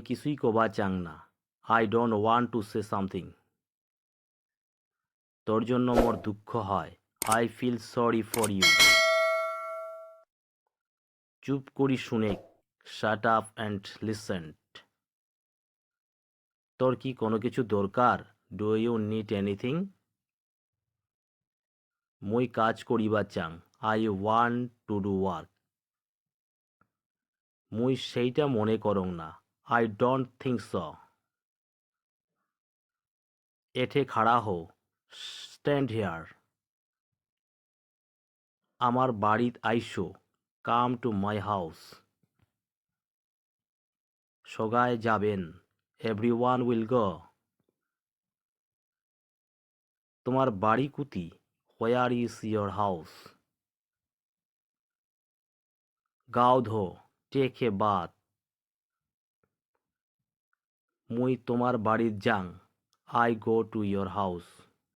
কিছুই কবা চাং না। I don't want to say something তোর জন্য মোর দুঃখ হয়। I feel sorry for you চুপ করি শুনে। শাট আপ অ্যান্ড লিসেন্ট তোর কি কোনো কিছু দরকার? ডু ইউ নিড এনিথিং মুই কাজ করিবা চাং। I want to do work মুই সেইটা মনে করং না। আই ডোন্ট থিঙ্ক স এঠে খাড়া হো স্ট্যান্ড হেয়ার আমার বাড়িত আইসো। কাম টু মাই হাউস সগায় যাবেন। এভরি ওয়ান উইল গো তোমার বাড়ি কুতি। হোয়ার ইজ ইয়োর হাউস গাও ধো। টেক এ বাত মুই তোমার বাড়িত যাং I go to your house